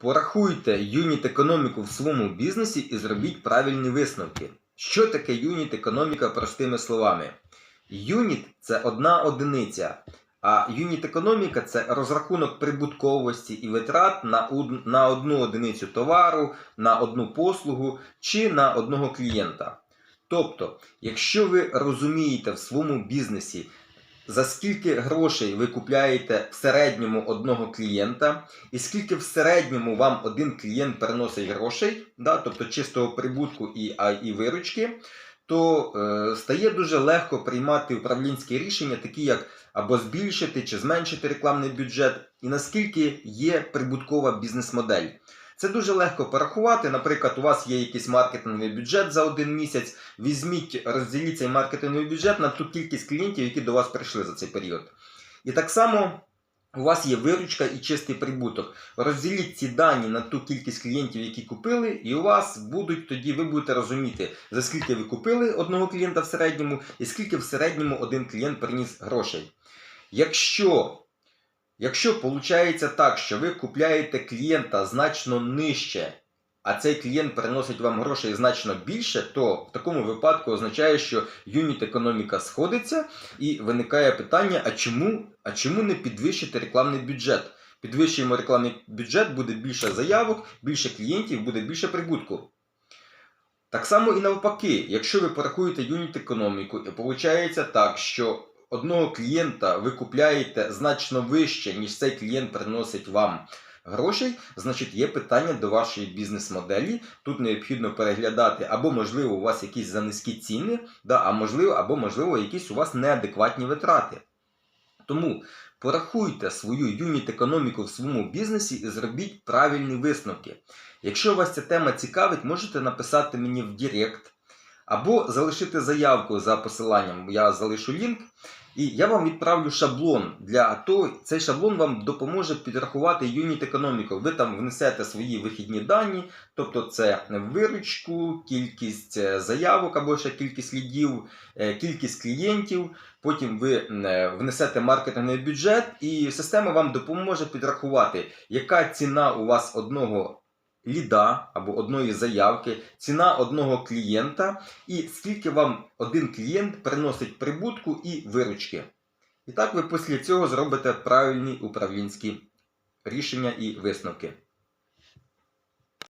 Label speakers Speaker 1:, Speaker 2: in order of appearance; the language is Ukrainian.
Speaker 1: Порахуйте юніт економіку в своєму бізнесі і зробіть правильні висновки. Що таке юніт економіка простими словами? Юніт це одна одиниця, а юніт економіка це розрахунок прибутковості і витрат на, одну одиницю товару, на одну послугу чи на одного клієнта. Тобто, якщо ви розумієте в своєму бізнесі, за скільки грошей ви купляєте в середньому одного клієнта, і скільки в середньому вам один клієнт приносить грошей, да, тобто чистого прибутку і, а, і виручки, то е, стає дуже легко приймати управлінські рішення, такі як або збільшити чи зменшити рекламний бюджет, і наскільки є прибуткова бізнес-модель. Це дуже легко порахувати. Наприклад, у вас є якийсь маркетинговий бюджет за один місяць. Візьміть, розділіть цей маркетинговий бюджет на ту кількість клієнтів, які до вас прийшли за цей період. І так само у вас є виручка і чистий прибуток. Розділіть ці дані на ту кількість клієнтів, які купили, і у вас будуть тоді, ви будете розуміти, за скільки ви купили одного клієнта в середньому, і скільки в середньому один клієнт приніс грошей. Якщо Якщо виходить так, що ви купляєте клієнта значно нижче, а цей клієнт приносить вам грошей значно більше, то в такому випадку означає, що юніт економіка сходиться і виникає питання: а чому, а чому не підвищити рекламний бюджет? Підвищуємо рекламний бюджет, буде більше заявок, більше клієнтів, буде більше прибутку. Так само і навпаки, якщо ви порахуєте юніт економіку, і виходить так, що одного клієнта ви купляєте значно вище, ніж цей клієнт приносить вам грошей, значить є питання до вашої бізнес-моделі. Тут необхідно переглядати, або, можливо, у вас якісь занизькі ціни, да, а можливо, або, можливо, якісь у вас неадекватні витрати. Тому порахуйте свою юніт економіку в своєму бізнесі і зробіть правильні висновки. Якщо вас ця тема цікавить, можете написати мені в Директ або залишити заявку за посиланням. Я залишу лінк. І я вам відправлю шаблон для того, цей шаблон вам допоможе підрахувати юніт економіку. Ви там внесете свої вихідні дані, тобто це виручку, кількість е, заявок або ще кількість лідів, е, кількість клієнтів. Потім ви е, внесете маркетинговий бюджет, і система вам допоможе підрахувати, яка ціна у вас одного ліда або одної заявки, ціна одного клієнта, і скільки вам один клієнт приносить прибутку і виручки. І так ви після цього зробите правильні управлінські рішення і висновки.